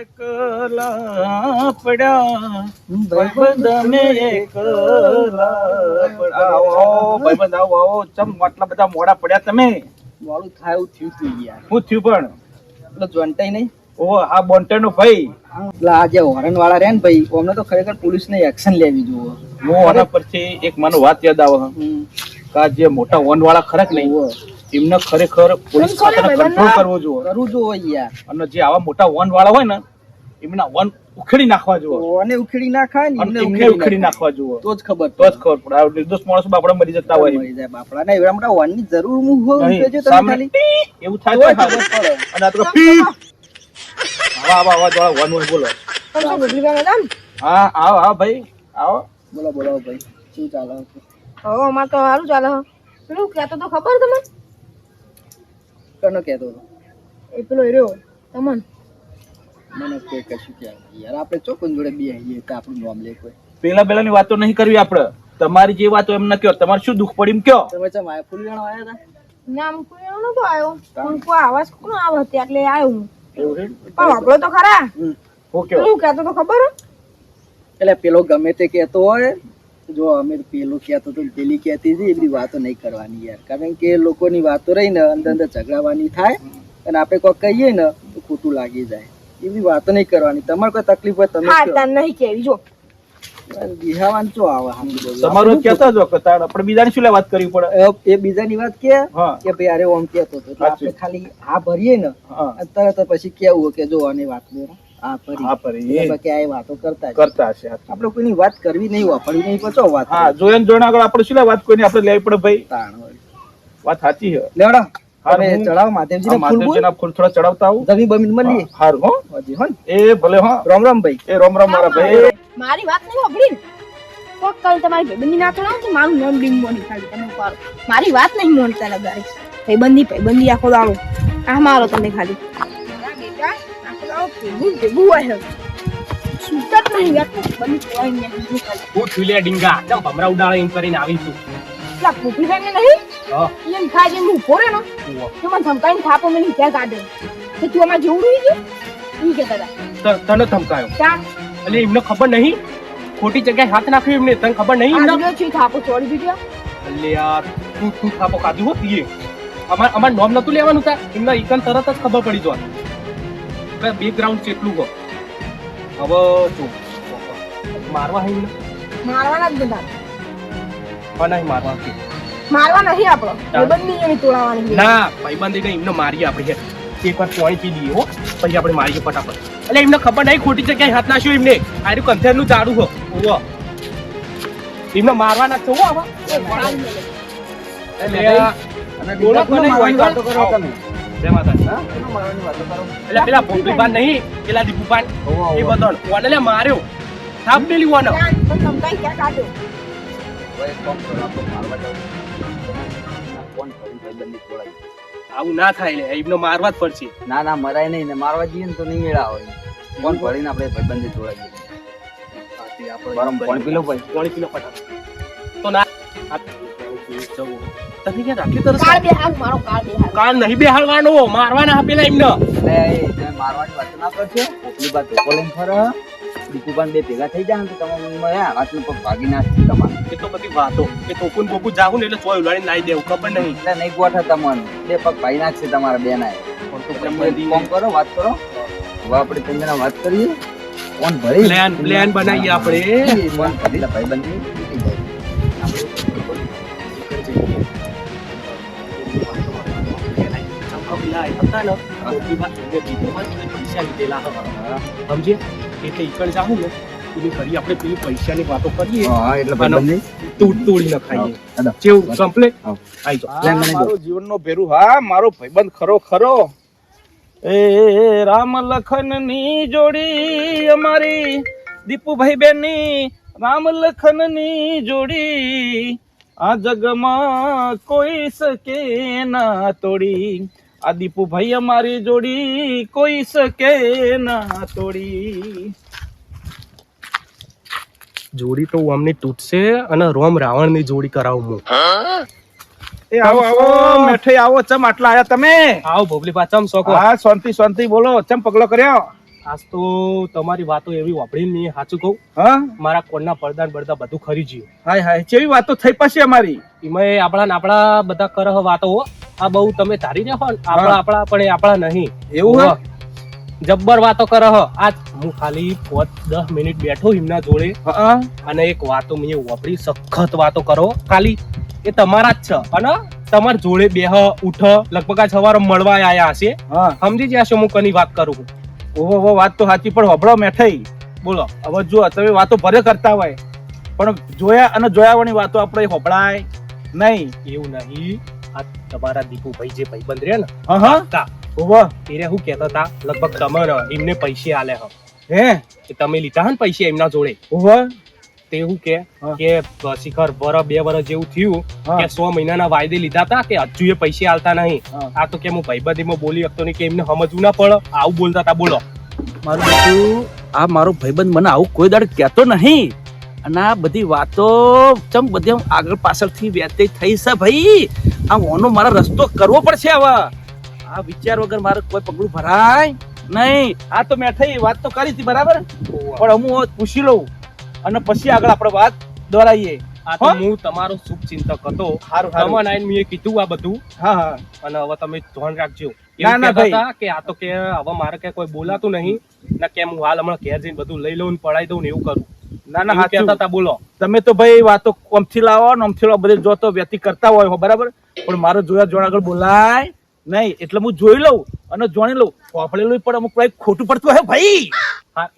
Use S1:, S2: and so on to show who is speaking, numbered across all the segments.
S1: એકલા પડ્યા. ભાઈબંધ અમે એકલા આવો આવો ભાઈબંધ આવો આવો. ચમ આટલા બધા મોડા પડ્યા તમે?
S2: મોડું થાય એવું થયું તું યાર.
S1: હું થયું પણ?
S2: એટલે નહીં?
S1: ઓ આ બોન્ટેનો ભાઈ.
S2: એટલે આ જે હોરન વાળા રહ્યા ને ભાઈ અમને તો ખરેખર પોલીસ ને એક્શન લેવી જોવો
S1: હું આના પરથી એક મને વાત યાદ આવે. છે કે આ જે મોટા વન વાળા ખરાક નહીં? એમને ખરેખર પોલીસ ખાતાને કંટ્રોલ કરવો જોઈએ.
S2: કરવું જોઈએ યાર.
S1: અને જે આવા મોટા વન વાળા હોય ને એમના વન ઉખેડી નાખવા જોઈએ.
S2: અને ઉખેડી નાખાય ને એમને
S1: ઉખેડી નાખવા જોઈએ.
S2: તો જ ખબર
S1: તો જ ખબર પડે. આ નિર્દોષ માણસો બાપડા મરી જતા હોય.
S2: મરી જાય બાપડા. ને એવડા મોટા વનની જરૂર હું હોય કહેજો તમે ખાલી
S1: એવું થાય તો
S2: ખબર પડે.
S1: અને આ તો પી આવા આવા આવા જોડા વન વન બોલો.
S3: તમે ગયા મેડમ
S1: હા આવો આવો ભાઈ. આવો.
S2: બોલો બોલો ભાઈ. શું ચાલે?
S3: હવે અમાર તો સારું ચાલે. પેલું કહેતો તો ખબર તમને?
S2: કનો કહેતો હતો?
S3: એ પેલો રહ્યો તમન?
S2: મને કોઈ કશું કે યાર આપણે ચોકન જોડે બે આવીએ તો આપણું નામ લે કોઈ.
S1: પેલા પેલાની વાતો નહીં કરવી આપણે. તમારી જે વાતો એમ ન કયો તમારે શું દુઃખ પડ્યું એમ કયો?
S2: તમે ચમ આયા ફૂલ જણા આયા હતા?
S3: નામ કોઈ એનો નતો આવ્યો. પણ કોઈ આવાજ કોનો આવે હતી એટલે આવ્યો હું.
S1: એવું છે?
S3: પણ આપણો તો ખરા.
S1: હું
S3: પેલું કહેતો તો ખબર
S2: એટલે પેલો ગમે તે કહેતો હોય જો અમે પેલું કહેતો તો પેલી કહેતી હતી એ બધી વાતો નહીં કરવાની યાર. કારણ કે લોકોની વાતો રહી ને અંદર અંદર ઝઘડાવાની થાય અને આપણે કોઈ કહીએ ને તો ખોટું લાગી જાય. એ બધી વાતો નહીં કરવાની. તમારે કોઈ તકલીફ હોય તમે
S3: નહીં કેવી જો.
S2: શું આવે
S1: તમારું કહેતા જો કે આપણે બીજાની શું વાત કરવી પડે?
S2: એ- એ બીજાની વાત કે કે ભાઈ અરે ઓમ કહેતો તો આપણે ખાલી હા ભરીએ ને તરત પછી કેવું કે જો આની વાત લે હા ભરી
S1: હા ફરી એ.
S2: એટલે બાકી આ એ વાતો કરતા જ.
S1: કરતા હશે હા.
S2: આપણે કોઈની વાત કરવી નહીં વાપરવી નહીં પછી વાત
S1: હા જોયા જોઈને આગળ આપણે શું લે વાત કોઈને આપણે લેવી પડે ભાઈ?
S2: તાણ હોય.
S1: વાત સાચી છે.
S2: લેવડો
S1: હા,
S2: તમે
S1: હું-
S2: ચડાવો માધવજી
S1: આ માધવજીના ફૂલ થોડા ચડાવતા આવું.
S2: જમી બમીન મળીએ
S1: હારું હો.
S2: હજી હો ને?
S1: એ ભલે હો.
S2: રામ રામ ભાઈ.
S1: એ રોમ રોમ મારા ભાઈ.
S3: મારી વાત નહીં સાંભળી ને તમારી ભાઈબંધી ના તો મારું નામ ડીમ મોની ખાલી તમે ઉપાડો. મારી વાત નહીં મોનતા લગાડી ભાઈબંધી ભાઈબંધી આખો દાડો. આ મારો તમે ખાલી. ત્યાં તું. આમાં જેવું રહી ગયું? ઈ
S4: તને ધમકાયો. એટલે એમને ખબર નહીં? ખોટી જગ્યાએ હાથ નાખ્યો એમને. તને ખબર નહીં એમને?
S3: આ છે થાપો છોડી દીધો?
S4: એટલે યાર તું તું થાપો ખાધું અમાર અમાર નોમ નતું લેવાનું તા. એમના ઈકન તરત જ ખબર પડી જાય બેકગ્રાઉન્ડ કેટલું હો હવે જો મારવા હે
S3: મારવાના જ બધા.
S4: પણ નહીં મારવા કે
S3: મારવા નહીં આપણો. ભાઈબંધી એની તોડાવાની.
S4: ના ભાઈબંધી ને એમને મારીએ આપણે એક વાર પોઈન્ટ પી લઈએ હો. પછી આપણે મારીએ ફટાફટ. એટલે એમને ખબર નહીં ખોટી જગ્યાએ હાથ નાખ્યો એમને. આર્યું કંથેરનું ચાડું હો. ઓવો એમને મારવાના નાખતો હો આવા. એટલે
S2: અને
S4: બોલો કોને નહીં,
S2: વાતો કરો તમે.
S4: જય?
S2: મારવાની વાતો કરો?
S4: એટલે પેલા ભોપલીપાન નહીં પેલા દીપુપાન એ બધો ઓને માર્યો. થાપ પેલી ઓને.
S2: આપણે.
S4: આવું ના થાય લે એમને મારવા જ પડશે.
S2: ના ના મરાય નહીં ને મારવા જઈએ ને તો નહીં મેળા હોય. ફોન ભરીને આપણે ભાઈબંધી જોડાઈ ગરમ પાણી પી ભાઈ.
S4: પાણી પી લો તો ના આ જવું. તમે ક્યાં તરસ
S3: કાળ બે મારો કાળ બે હાલ.
S4: કાન નહીં બેહાડવાનો મારવાના પેલા એમને.
S2: એ મારવાની વાત ના કરશો ઓપલી બાદ ધોકો લઈને ફરે. દીકુબાન બે ભેગા થઈ જાય ને તો તમે મનમાં હે હાથનું પગ ભાગી નાખશે તમારે.
S4: એ તો બધી વાતો. એ તોકુન બોકુન જાહું ને એટલે ચોય ઉલાડીને લાવી દેવું ખબર નહીં.
S2: એટલે નહીં ગોઠે તમારું બે પગ ભાગી નાખશે તમારા બેના
S4: પણ તો
S2: એટલે
S4: પછી
S2: ફોન કરો વાત કરો. હવે આપણે જણા વાત કરીએ. ફોન ભરી.
S4: પ્લાન પ્લાન બનાવીએ આપણે.
S2: ફોન ભરી ભાઈબંધી તૂટી
S4: પેલા હતા ને એ વાત એને કીધું હોય કે પૈસા લીધેલા હતા. સમજે એટલે ઈકડ જાહું ને પેલી ઘડી આપણે પેલી પૈસાની વાતો કરીએ.
S2: એટલે તૂટ
S4: તોડી
S2: નખાઈએ.
S4: જેવું કમ્પ્લેટ આવી જાઓ.
S1: મારો જીવનનો ભેરું હા મારો ભાઈબંધ ખરો ખરો. એ રામ લખનની જોડી અમારી દીપુભાઈ બેનની રામ લખનની જોડી. આ જગમાં કોઈ શકે ના તોડી. આ દીપુભાઈ અમારી જોડી કોઈ શકે ના તોડી.
S4: જોડી તો અમને તૂટશે અને રોમ રાવણની જોડી કરાવું હું.
S1: એ આવો આવો મેઠે આવો ચમ આટલા આયા તમે?
S4: આવો ભોગલી પાચમ સોકો
S1: હા શાંતિ શાંતિ બોલો ચમ પગલો કર્યો?
S4: આજ તો તમારી વાતો એવી વાપરીને નહીં સાચું કહું.
S1: હા?
S4: મારા કોણના પડદા બળદા પડદા બધું ખરી ગયું
S1: હાય હાય જેવી વાતો થઈ પાછી અમારી?
S4: એમાં આપણા ને આપણા બધા કરહ વાતો હો. આ બહુ તમે તારી રહ્યા ને આપણા આપણા પણ આપણા નહીં.
S1: એવું
S4: હોય. જબ્બર વાતો કરહ આજ હું ખાલી પાંચ દસ મિનિટ બેઠો એમના જોડે. અને એક વાતો મેં વાપરી સખત વાતો કરો. ખાલી એ તમારા જ છે. અને તમાર જોડે બેહ ઉઠ લગભગ આ સવારે મળવા આયા હશે.
S1: હા.
S4: સમજી છો હું કની વાત કરું
S1: ઓહો ઓહો વાત તો સાચી પણ હબળો મેઠાઈ.
S4: બોલો.
S1: હવે જો તમે વાતો ભરે કરતા હોય પણ જોયા અને જોયા વગરની વાતો આપણે હોભળાય નહીં.
S4: એવું નહીં. આ તમારા દીપુભાઈ જે ભાઈબંધ રહ્યા ને
S1: હા હા.
S4: તા
S1: ઓવા
S4: એને હું કહેતા તા લગભગ તમે ને એમને પૈસે આલે હ
S1: હે?
S4: કે તમે લીધા હે ને પૈસે એમના જોડે.
S1: ઓવા
S4: તે હું કે કે શિખર વર બે વર જેવું થયું કે સો મહિનાના વાયદે લીધા હતા કે હજુ એ પૈસે આલતા નહીં. આ તો કે હું ભાઈબંધીમાં બોલી શકતો નહીં કે એમને સમજવું ના પડે. આવું બોલતા હતા બોલો.
S1: મારું બધું આ મારો ભાઈબંધ મને આવું કોઈ દાડ કહેતો નહીં. અને આ બધી વાતો ચમ બધી આગળ પાછળથી વ્યતીત થઈ છે ભાઈ. આ ઓનો મારે રસ્તો કરવો પડશે હવે. આ વિચાર વગર મારે કોઈ પગલું ભરાય નહીં. આ તો મેં થઈ વાત તો કરી હતી બરાબર? પણ હું પૂછી લઉં અને પછી આગળ આપણે વાત દોરાઈએ.
S4: આ તો
S1: હું?
S4: તમારો શુભ ચિંતક હતો.
S1: સારું
S4: તમને આઈને મેં કીધું આ બધું.
S1: હા હા.
S4: અને હવે તમે ધ્યાન રાખજો.
S1: ના, ના, ભાઈ.
S4: કે આ તો કે હવે મારે કે કોઈ બોલાતું નહીં. ના કેમ હું હાલ હમણાં ઘેર જઈને બધું લઈ લઉં ને પડાઈ દઉં ને એવું કરું.
S1: ના ના સાચું.
S4: કહેતા હતા બોલો.
S1: તમે તો ભાઈ વાતો કોમથી લાવો નોમથી લાવો બધે જો તો વ્યક્તિ કરતા હોય બરાબર? પણ મારો જોયા જોણ આગળ બોલાય નહીં. એટલે હું જોઈ લઉં અને જોણી લઉં. ફોફળેલું પણ અમુક કંઈક ખોટું પડતું હોય ભાઈ?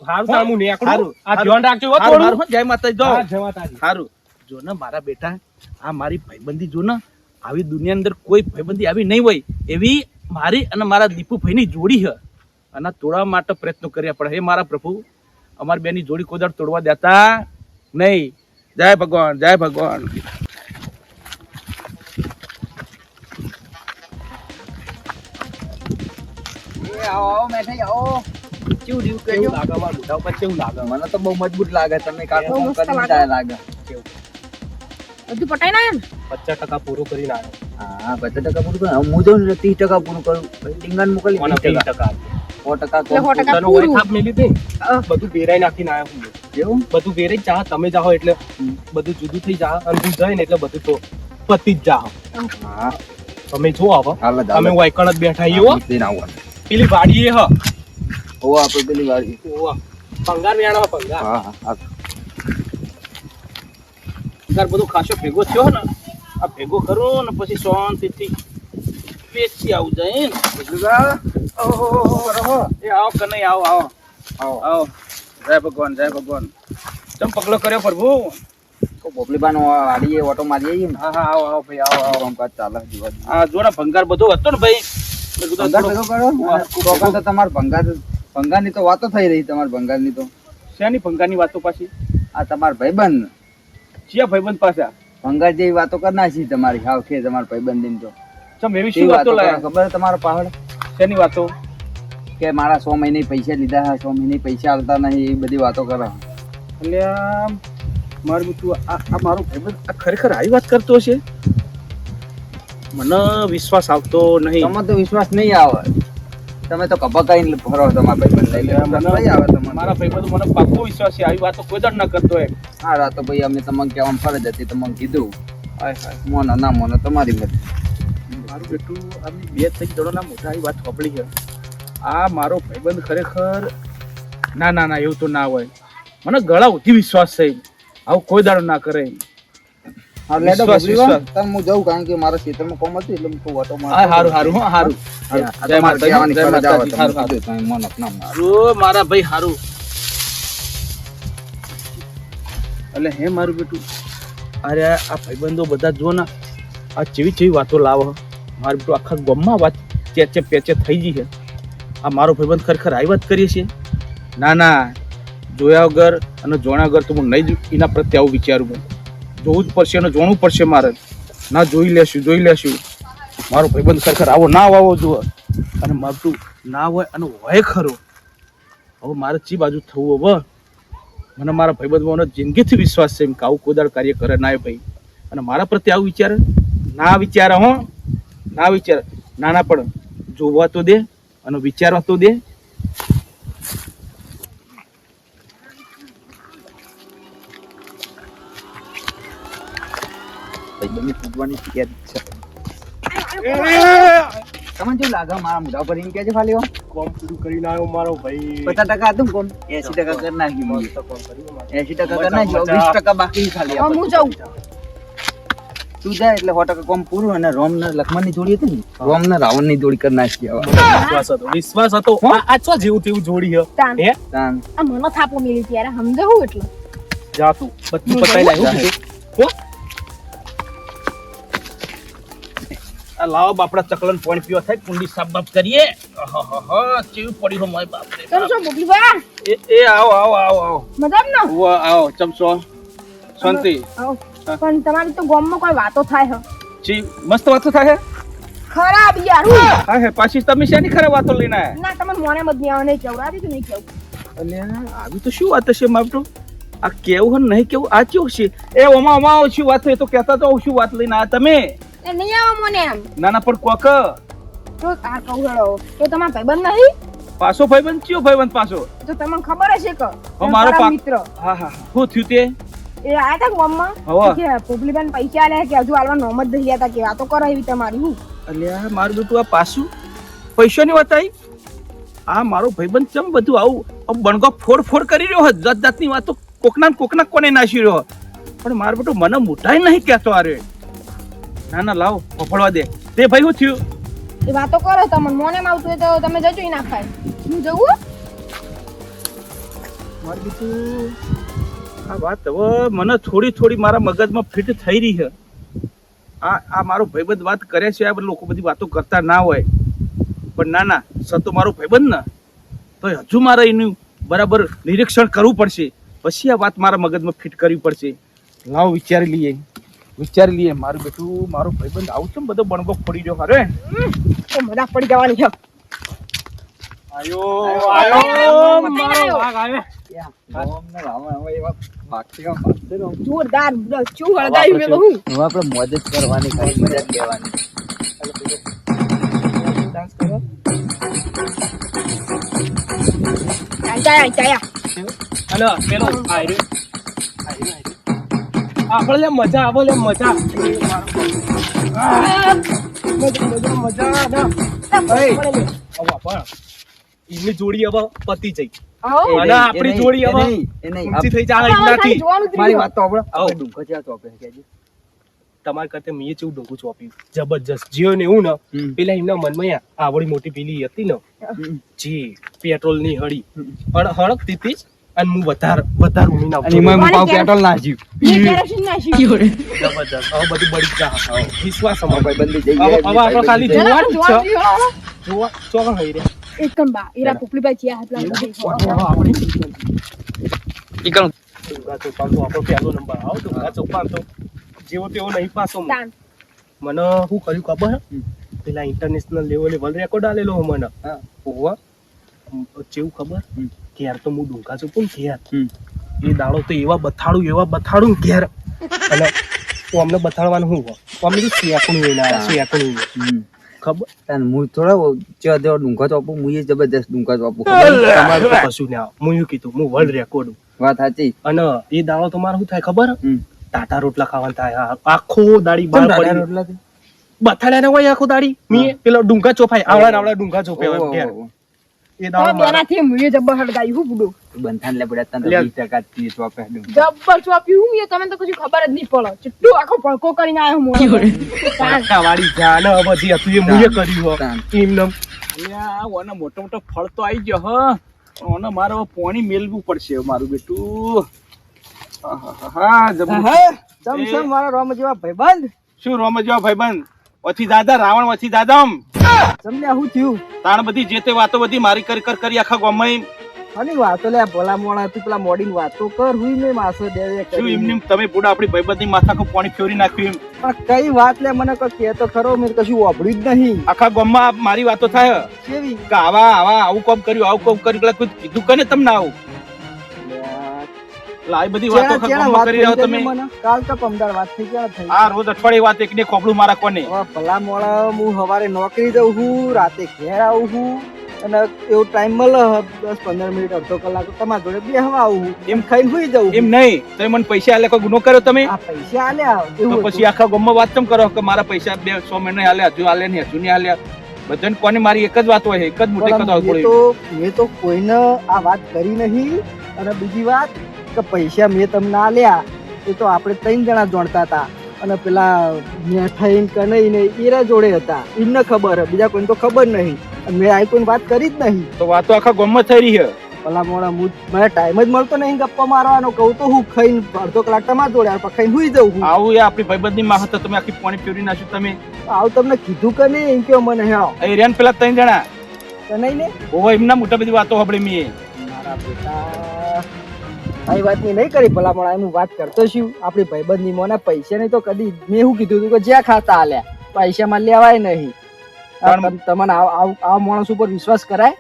S4: હારું તાર હું?
S1: હારું,
S4: આ ધ્યાન રાખજો થોડું.
S1: હારું, જય માતાજી જો.
S4: જય માતાજી.
S1: સારું જો ને મારા બેટા આ મારી ભાઈબંધી જો ને આવી દુનિયા અંદર કોઈ ભાઈબંધી આવી નહીં હોય. એવી મારી અને મારા દીપુભાઈની જોડી છે. અને તોડવા માટે પ્રયત્નો કર્યા પડે. હે મારા પ્રભુ. અમારી બેની જોડી કોદાળ તોડવા દેતા નહીં. જય ભગવાન જય ભગવાન.
S5: આવો આવો આવો. કેવું રહ્યું?
S4: કેવું લાગે? મારા મોઢા ઉપર? કેવું લાગે?
S5: મને તો બહુ મજબૂત લાગે તમે કાકો ફોન કરીને
S3: લાગે.
S5: જાય લાગે.
S3: બધું પટાઈ ના ને?
S4: પચાસ ટકા પૂરું આવ્યો
S5: હા પચાસ ટકા પૂરું કરું હું જો ત્રીસ ટકા પૂરું કરું ડીંગાણ મોકલી ટકા.
S4: ટકા
S5: સો ટકા
S3: એટલે સો
S5: કોમ.
S3: ટકા
S4: તને
S3: પૂરું.
S4: ઓય થાપ મેલી દે બધું બેરાઈ નાખીને આવ્યો હું.
S5: એવું?
S4: બધું બેરાઈ ચાહ તમે જાઓ એટલે બધું જુદું થઈ જા અને તું જાય ને એટલે બધું તો પતી જ જા. તમે જો હવે અમે વાયકણ જ બેઠા.
S5: આવવાનું
S4: પેલી હ.
S5: ઓ આપણે પેલી.
S4: પંગાર વેણો ભંગાર
S5: હા હા હા
S1: તાર બધું ખાસો ભેગો થયો ને. આ ભેગો કરો ને પછી શાંતિથી વેચી આવું જાય ઓહો એ આવો કે નહીં આવો આવો.
S5: આવો.
S1: આવો. જય ભગવાન જય ભગવાન. ચમ પગલો કર્યો પ્રભુ?
S5: તો પોપલીબાનો વાડીએ ઓટો મારી આવીએ ને
S1: હા હા આવો આવો ભાઈ આવો આવો.
S5: કામકાજ ચાલે જીવા
S1: આ જો ને ભંગાર બધો હતો ને ભાઈ.
S5: ભંગાર ભેગો કરો તો તમારે ભંગાર ભંગારની તો વાતો થઈ રહી તમારે ભંગારની તો.
S1: શેની ભંગારની વાતો પાછી?
S5: આ તમારા ભાઈબંધ.
S1: ચિયા ભાઈબંધ પાછા?
S5: ભંગાર જેવી વાતો કરી નાખી તમારી હાવ કે તમારા ભાઈબંધ તો.
S1: ચમ એવી શું વાતો
S5: વાતો
S1: લાયા?
S5: ખબર તમારો પહાડ?
S1: શેની વાતો?
S5: કે મારા સો મહિને પૈસા લીધા સો મહિને પૈસા આવતા નહીં એ બધી વાતો કરે.
S1: એટલે મારું બધું આ આ મારો ભાઈબંધ આ ખરેખર આવી વાત કરતો હશે? મને વિશ્વાસ આવતો નહીં.
S5: તમે તો વિશ્વાસ નહીં આવે. તમે તો કપા કઈ ફરો તમારા ભાઈબંધ લઈ લે
S1: મને-
S5: આવે તમારે
S1: મારા ભાઈબંધ મને પાક્કો વિશ્વાસ છે આવી વાતો કોઈ દર ન કરતો એમ
S5: હા રાતો ભાઈ અમે તમને કહેવામાં ફરજ હતી તમને કીધું. મોનો ના મોન તમારી મરજી.
S1: મારું બેટું આમની બે ત્રણ જણોના મોટા આવી વાત સાંભળી છે. આ મારો ભાઈબંધ ખરેખર ના ના ના એવું તો ના હોય. મને ગળા ઉધી વિશ્વાસ છે. આવું કોઈ દાડો ના કરે.
S5: હા જઉં કારણ કે મારા ખેતરમાં કોમ હતું એટલે હું
S1: હારું હારું હારું. જય માતાજી, હારું. હારું મારા ભાઈ હારું. એટલે હે મારું બેટું. અરે આ ભાઈબંધો બધા જો ને આ ચેવી ચેવી વાતો લાવો. મારું બધું આખા ગામમાં વાત ચેચે પેચે થઈ ગઈ છે. આ મારો ભાઈબંધ ખરેખર આવી વાત કરીએ છીએ? ના ના. જોયા વગર અને જોણા વગર તો હું નહીં જ એના પ્રત્યે આવું વિચારું હું જોવું જ પડશે અને જોણવું પડશે મારે. ના, જોઈ લેશું જોઈ લેશું. મારો ભાઈબંધ ખરેખર આવો, ના આવો જુઓ. અને મારું ના હોય અને હોય ખરો. હવે મારે ચી બાજુ થવું, હવે? મને મારા ભાઈબંધોનો જિંદગીથી વિશ્વાસ છે એમ કે આવું કોદાળ કાર્ય કરે ના ભાઈ. અને મારા પ્રત્યે આવું વિચારે? ના વિચારે, હો? ના વિચાર ના પણ જોવા તો દે અને વિચારવા તો દે.
S2: ભાઈબંધની છે. તમને શું લાગે? મારા મોઢા પર એમ ખાલી
S4: કોમ પૂરું ભાઈ.
S2: પચાસ ટકા હતું કોમ? એસી ટકા એસી ટકા કરી બાકી ખાલી
S3: હું જાઉં.
S2: તું જાય એટલે સો ટકા કોમ પૂરું અને રોમ ને લખમણની જોડી હતી ને રોમ ને રાવણની જોડી કરી નાખી
S4: વિશ્વાસ હતો વિશ્વાસ હતો. આ છો જેવું તેવું જોડી હે?
S3: તાન. આ મને થાપો મિલી ત્યારે સમજે હું એટલે?
S4: જા તું બધું પતાઈ લાય હો?
S1: આ લાવો બાપડા ચકલન પાણી પીવા થાય કુંડી સાબ બાપ કરીએ. આહાહા, કેવું પડી હો મારી બાપ રે
S3: ચમ
S1: બાપ.
S3: છો મોકલી
S1: એ એ આવો આવો આવો આવો.
S3: મજાક ના
S1: આવો ચમચો. શાંતિ.
S3: આવો. પણ તમારી તો ગામમાં કોઈ વાતો થાય
S1: જી મસ્ત વાતો થાય?
S3: ખરાબ યાર હા?
S1: હે પાછી તમે શેની ખરાબ વાતો લઈને આયા?
S3: ના તમે મોને મત નહીં આવે નહીં કેવડાવી તો નહીં કેવું
S1: અલ્યા આવી તો શું વાત છે માપટો આ કેવું હે નહીં કેવું? આ કેવું છે? એ ઓમા ઓમા શું વાત છે તો કહેતા તો શું વાત લઈને આયા તમે?
S3: એ નહીં આવો મને એમ
S1: નાના પણ કોક.
S3: તો આ કહું હેડો. તો તમાર ભાઈબંધ નહીં?
S1: પાછો ભાઈબંધ? કયો ભાઈબંધ પાછો?
S3: તો તમને ખબર હશે કે
S1: મારો
S3: મિત્ર.
S1: હા હા. શું થયું તે?
S3: એ આયા તા મમ્મા
S1: હવા.
S3: કે પોપલીબેન પૈસા આલ્યા કે હજુ આલવા નોમ જ હતા કે વાતો કરો એવી તમારી હું.
S1: અલ્યા મારું બેટું આ પાછું પૈસાની વાત આવી આ મારો ભાઈબંધ ચમ બધું આવું બણગો ફોડ ફોડ કરી રહ્યો હતો જાત જાતની વાતો કોકના ને કોકના કોને નાસી રહ્યો પણ મારું બેટું મને મોટાય નહીં કહેતો આ ના ના લાવો પકડવા દે. તે ભાઈ શું થયું?
S3: એ વાતો કરો તમને મોને આવતું હોય તો તમે જજો ના ખાય. હું જવું?
S1: મારું બેટું આ વાત હવે મને થોડી થોડી મારા મગજમાં ફિટ થઈ રહી છે. આ આ મારો ભાઈબંધ વાત કરે છે આ લોકો બધી વાતો કરતા ના હોય. પણ ના ના સતો મારો ભાઈબંધ ને. તો હજુ મારે એનું બરાબર નિરીક્ષણ કરવું પડશે. પછી આ વાત મારા મગજમાં ફિટ કરવી પડશે. લાવ વિચારી લઈએ. વિચારી લઈએ. મારું બેટું મારો ભાઈબંધ આવું છે ને બધો બણગો ફોડી રહ્યો અરે
S3: મજા પડી જવાની છે.
S1: આયો
S3: આયો,
S1: આયો મારો ભાગ આવે
S3: જોરદાર ચૂ હળગાવી મેલો હું
S2: હવે આપણે મોજ જ કરવાની ખાલી મજા જ લેવાની.
S1: ડાન્સ કરો.
S3: ચાયા ચાયા
S4: અને પેલો આયરો આયરો, આયરો. આપણે લે મજા આવે લે મજા. મજા મજા ના.
S1: ભાઈ.
S4: એમની જોડી હવે પતી જઈ. અને આપણી જોડી હવે
S2: નહીં, એ નહીં.
S4: ઊંચી થઈ જાય
S3: ખાલી
S4: એમનાથી
S3: જોવાનું જ
S2: મારી વાત તો આપણે
S4: આવો.
S2: ડુંગર જ્યાં ચોપે છે કહેજે.
S4: તમારા કરતા મેં ચેવું ડોકું ચોપ્યું? જબરજસ્ત. જીઓ ને એવું ને. પેલા એમના મનમાં આવડી મોટી પેલી હતી ને. જી પેટ્રોલની હળી.
S2: પણ
S4: હળ હળકતી હતી અને હું વધારે વધારે ઉમી નાખું
S2: અને એમાં. હું પેટ્રોલ નાખ્યું.
S3: કેરોસીન નાખ્યું.
S4: જબરજસ્ત. હવે બધું બળી જા વિશ્વાસ
S2: અમારા
S4: અમારો
S2: ભાઈબંધી જઈ
S4: હવે- હવે આપણે ખાલી
S3: જોવા
S4: છે. જોવા. ચોકણ હઈ રે.
S3: એકમ બા. ઈરા પોપલીભાઈ ચિયા હાથ લાગે
S4: ડુંગા ચોપાન તો આપણો પહેલો નંબર. આવો ડુંગા ચોપાન તો જેવો તેવો નહીં
S3: પાસો.
S4: મને શું કર્યું ખબર? હે? પેલા ઇન્ટરનેશનલ લેવલે વર્લ્ડ રેકોર્ડ આલેલો હે મને.
S2: હા.
S4: ઓવા ખબર? ઘેર તો હું ડુંગા છું. પણ ઘેર? એ દાડો તો એવા બથાડું એવા બથાડું ઘેર. અને અમને બથાડવાનું હોય અમને તો શેકણું એના શેકણું ખબર?
S2: તાન હું થોડા ચા દેવા ડુંગર ચોપું? હું જબરદસ્ત ડુંગર ચોપું
S4: તમારે કશું ના. હું કીધું હું વર્લ્ડ રેકોર્ડ
S2: વાત સાચી.
S4: અને એ દાડો તો મારે શું થાય ખબર? હે? ટાટા રોટલા ખાવાનું થાય. આખો દાડી બાર પડી
S2: રોટલા
S4: બથાડ્યા હોય આખો દાડી? મેં પેલો ડુંગા ચોપાય. આવડા આવડા ડુંગા ચોપાય
S3: જબ્બર હું બુડો.
S2: લે તને
S3: જબ્બર હું તો કશું ખબર જ નહીં પડે. ચિટ્ટુ આખો કરીને.
S4: વાળી હતું એ કર્યું હો.
S1: ઓને મોટો મોટો ફળ તો આવી ગયો હ. ઓને મારે પોણી મેલવું પડશે મારું બેટું. હા
S2: ચમ મારા રોમ જેવા ભાઈબંધ?
S1: શું રોમ જેવા ભાઈબંધ? ઓછી દાદા રાવણ ઓછી દાદામ
S2: તમને શું થયું?
S1: તાણ બધી જે તે વાતો બધી મારી કરી કર કરી આખા ગામમાં
S2: અને વાતો લે ભલા મોણા તું પેલા મોડીની વાતો કર હુઈ મે માસો દે
S1: શું એમ તમે બુડા આપણી ભાઈબંધની માથા કો પાણી ફેરી નાખ્યું એમ?
S2: પણ કઈ વાત લે મને કે તો ખરો મેં કશું વાપર્યું જ નહીં.
S1: આખા ગામમાં મારી વાતો થાય.
S2: કેવી?
S1: કે આવા આવા આવું કોમ કર્યું આવું કોમ કર્યું પેલા કોઈ કીધું કને તમને આવું? એટલે આવી બધી વાતો આખા
S2: ચેણા
S1: ગામમાં
S2: વાત
S1: કરી રહ્યો તમે.
S2: કાલ તો પમદાર વાત થઈ ક્યાં થઈ
S1: આ રોજ અઠવાડિયે વાત એકને ખોપડું મારા કોને?
S2: ભલા મોડા હું સવારે નોકરી જઉં છું રાતે ઘેર આવું છું અને એવો ટાઈમ મળે દસ પંદર મિનિટ અડધો કલાક તમારા જોડે બેહવા આવું એમ ખાઈને સુઈ જવું
S1: એમ નહીં તમે મને પૈસા આલે કોઈ ગુનો કર્યો તમે?
S2: પૈસા આલ્યા
S1: તો પછી આખા ગામમાં વાત કેમ કરો કે મારા પૈસા બે સો મહિને આલે હજુ આલે નહીં હજુ નહીં આલ્યા. બધાને કોને મારી એક જ વાત હોય એક જ મોટી
S2: તો મેં તો કોઈને આ વાત કરી નહીં અને બીજી વાત કે પૈસા મેં તમને આલ્યા એ તો આપણે ત્રણ જણા જોડતા હતા. અને પેલા મેઠાઈ કનઈ ને એરા જોડે હતા. એમને ખબર હે બીજા કોઈને તો ખબર નહીં. અને મેં આ કોઈ વાત કરી જ નહીં.
S1: તો વાતો આખા ગામમાં થઈ રહી છે
S2: પેલા મોડા હું મને ટાઈમ જ મળતો નહીં ગપ્પા મારવાનો કહું તો હું ખાઈને અડધો કલાક તમારા જોડે આવે, ખાઈને હુઈ જઉં હું.
S1: આવું એ આપણી ભાઈબંધની માં હતા તમે આખી પાણી પીવડી નાખ્યું તમે.
S2: આવું તમને કીધું કે નહીં એમ કયો મને હેળો
S1: એ રેન પેલા ત્રણ જણા.
S2: કનઈ ને?
S1: ઓહો એમના મોટા બધી વાતો સાંભળી મેં.
S2: મારા બેટા આવી વાતની નહીં કરી ભલા મોડા હું વાત કરતો છું આપણી ભાઈબંધની મોને પૈસા નહીં તો કદી મેં શું કીધું હતું કે જ્યાં ખાતા આલ્યા પૈસામાં લેવાય નહીં. આ તમને આ માણસ ઉપર વિશ્વાસ કરાય?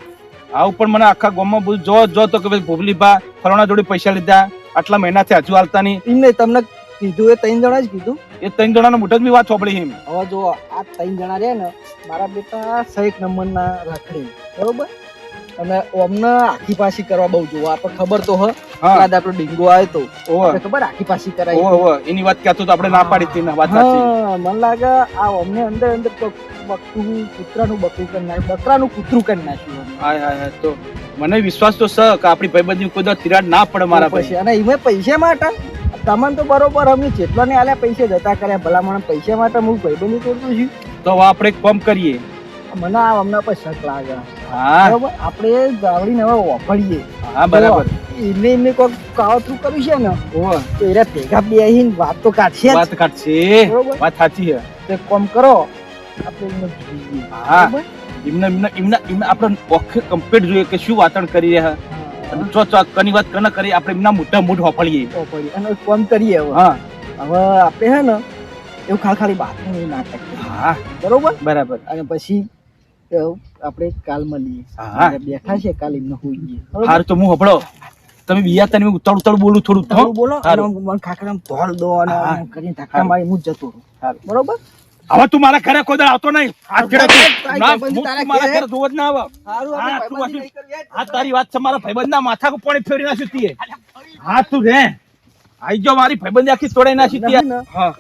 S1: આવું પણ મને આખા ગામમાં બધું જો જો તો કે ભાઈ બા ફલાણા જોડે પૈસા લીધા આટલા મહિનાથી હજુ હાલતા નહીં.
S2: એમ નહીં તમને કીધું એ ત્રણ જણા જ કીધું?
S1: એ ત્રણ જણાનો મોટો જ વાત સાંભળી એમ.
S2: હવે જો આ ત્રણ જણા રહ્યા ને મારા બેટા સહીક નંબરના રાખડી. બરોબર? અને ઓમને આખી પાછી કરવા બહુ જોવા. આપણે ખબર તો હ. આપણો ડીંગો આવ્યો તો.
S1: ઓહો.
S2: ખબર આખી
S1: ઓહો ઓહો. એની વાત કહેતો તો આપણે ના પાડી હતી ને વાત સાચી.
S2: મને લાગે આ ઓમને અંદર અંદર તો બકરું કૂતરાનું બકરું કરી નાખ્યું. બકરાનું કૂતરું કરી નાખ્યું.
S1: હાય હાય હાય. તો મને વિશ્વાસ તો છે કે આપણી ભાઈબંધની કોઈ તિરાડ ના પડે મારા
S2: પછી અને એમાં પૈસા માટે તમને તો બરોબર અમે જેટલા ને આલ્યા પૈસા જતા કર્યા. ભલા મને પૈસા માટે હું ભાઈબંધી તોડતો છું.
S1: તો આપણે એક પંપ કરીએ.
S2: મને આ અમને પર શક લાગે બરોબર? આપણે ગાવડીને હવે વાપરીએ.
S1: હા બરાબર.
S2: એમને એમને કોઈક કાવતરું કર્યું છે ને તો એરા ભેગા બેહીને વાત તો કાઢશે.
S1: વાત કાઢશે. વાત સાચી છે.
S2: તો કોમ કરો આપણે.
S1: હા. એમને એમને એમને એમને આપણે ઓખે કમ્પ્લીટ જોઈએ કે શું વાતણ કરી રહ્યા. અને ચો ચો કની વાત કન કરી આપણે એમના મોટા મોઢ હોફળીએ.
S2: અને કોમ કરીએ હવે.
S1: હા.
S2: હવે આપણે હે ને એવું ખાલી ખાલી વાત નહીં નાટક.
S1: હા.
S2: બરોબર?
S1: બરાબર.
S2: અને પછી આપણે કાલ મળીએ બેઠા છે કાલ એમને હોઈ બરોબર?
S1: હારું તો હું હપડો તમે બીજા તને ઉતાળ ઉતાળ બોલું થોડું
S2: તો બોલો. મને ખાખરામાં ધોળ દો અને કરીને ધક્કા મારી હું જતો રહું. બરોબર?
S1: હવે તું મારા ઘરે કોઈ દાડો આવતો નહીં. હાથ ઘરે ના, હું મારા
S2: ઘરે?
S1: જોવો જ ના આવે. હા, તારી વાત છે મારા ભાઈબંધ ના માથા કો પાણી ફેરી નાખ્યું તીએ. હા તું રે. આઈ જો મારી ભાઈબંધ આખી તોડાઈ નાખી તીએ. હા.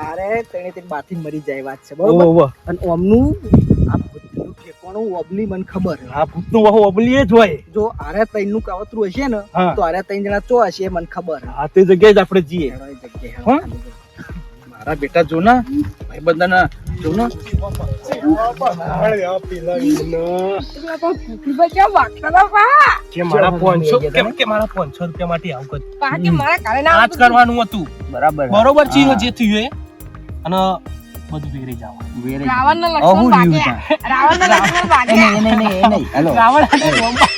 S2: અરે તેણે તે બાથી મરી જાય વાત છે બરોબર? અને ઓમનું આ ઠેકાણું ઓબલી મને ખબર.
S1: હા ભૂતનું વહુ અબલીએ જ હોય.
S2: જો આરે તૈનનું કાવતરું હશે ને
S1: હા.
S2: તો આરે તૈન જણા ચો હશે મને ખબર.
S1: આ તે જગ્યાએ જ આપણે જઈએ. હા? મારા બેટા જો ના ભાઈબંધા ના જો ના.
S4: કે મારા 500 કેમ કે મારા 500 રૂપિયા માટે આવું કર્યું?
S3: પાકે મારા કાલે
S4: આ જ કરવાનું હતું.
S2: બરાબર.
S4: બરોબર છે જે થયું એ? અને બધું વેરી જાવ
S3: રાવણ ના લક્ષ્મણ ભાગ્યા રાવણ ના. લક્ષ્મણ ભાગ્યા
S2: એને એને એને હેલો.
S4: રાવણ હાથે રોમવા.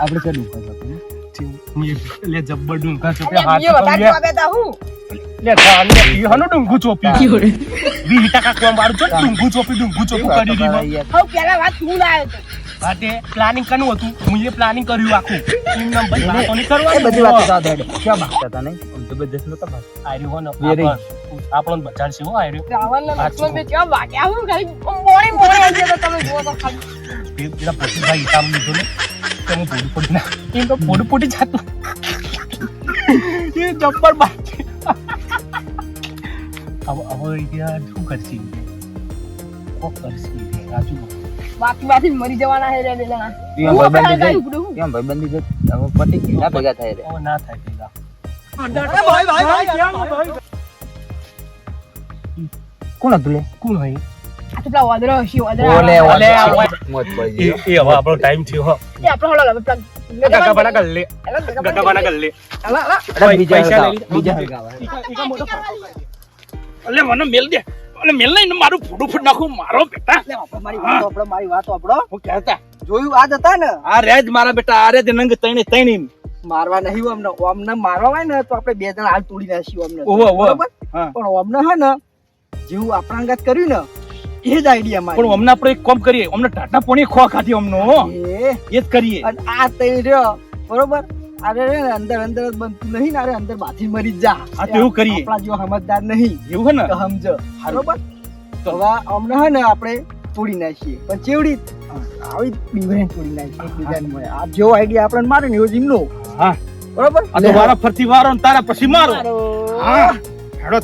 S2: આપણે કઈ દુકાન
S4: લે જબ્બર હાથ લે ટકા કોમ વાળું છો ચોપી ડુંગું ચોપી કરી દીધું.
S3: હવે પેલા વાત હું લાવ્યો તો?
S4: માટે પ્લાનિંગ કરવું હતું. હું એ પ્લાનિંગ કર્યું આખું.
S2: એ
S4: કરવાની
S2: બધી વાતો હતા નહીં?
S4: જબરજસ્ત નતા ભાઈ આર્યો હો ને
S2: વેરી.
S4: આપણો- આપણો બજાર છે હો આર્યો
S3: રાવણ લક્ષ્મણ બે કેવા ભાગ્યા હું ખાલી મોડી મોડી આવી ગયા તમે જુઓ તો ખાલી
S4: પેલા પોતીભાઈ કામ લીધું ને તો હું પોડું પોડી ના એમ તો પોડું પોડી જાતું એ જબ્બર બાકી હવે હવે યાર શું કરશે કોક કરશે રાજુ
S3: બાકી બાકી મરી જવાના હે રે. ઉપડું.
S2: કેમ ભાઈબંધી જો હવે પટી ના ભેગા થાય રે
S4: ના થાય પેલા
S2: કોણ હતું લે?
S4: કોણ હોય?
S3: આ તો પેલા વાદળો હશે વાદળો
S2: ઓલે
S4: ઓલે,
S2: ઓલે
S4: ઓલે.
S2: મોજ
S4: એ
S2: પડી
S4: એ હવે આપણો ટાઈમ થયો હો.
S3: એ આપણો હળો હવે પેલા
S4: ગગાબાના ગલ્લે. ગગાબાના ગલ્લે.
S3: અલા, અલા.
S2: બીજા
S4: પૈસા
S2: હળગાવ,
S4: લઈ લીધા.
S2: બીજા
S1: અલે મને મેલ દે. અલે મેલ નહીં મારું ફોડું ફૂટ નાખું મારો બેટા.
S2: મારી વાત આપણો મારી વાત આપણો
S1: હું કહેતા.
S2: જોયું આજ હતા ને?
S1: આ રેજ મારા બેટા આ રેજ નંગ તઈને તઈને
S2: મારવા નહીં અમને અમને મારવા હોય ને તો આપણે બે જણા હાલ તોડી નાખીએ અમને
S1: ઓહો, ઓહો.
S2: પણ અમને હે ને જેવું આપણાંગત કર્યું ને એ જ આઈડિયા
S1: પણ હમણાં આપણે એક કોમ કરીએ અમને ટાટા પોણી ખો ખાધી અમનો
S2: એ.
S1: જ કરીએ.
S2: અને આ તઈ રહ્યો બરોબર? અરે રે અંદર અંદર જ બનતું નહીં ને અરે અંદર બાથી મરી જા
S1: આ તો એવું કરીએ.
S2: આપણા જો સમજદાર નહીં.
S1: એવું હે ને?
S2: તો સમજ બરોબર? તો હવે અમને હે ને આપણે તોડી નાખીએ. પણ ચેવડી આવી બીવરે તોડી નાખીએ એકબીજાને મળે. આ જેવો આઈડિયા આપણને મારે ને એવો જીમનો
S1: હા.
S2: બરોબર?
S1: અને વારા ફરતી વારો ને તારા પછી મારો.
S2: મારો.
S1: હા. હેડો.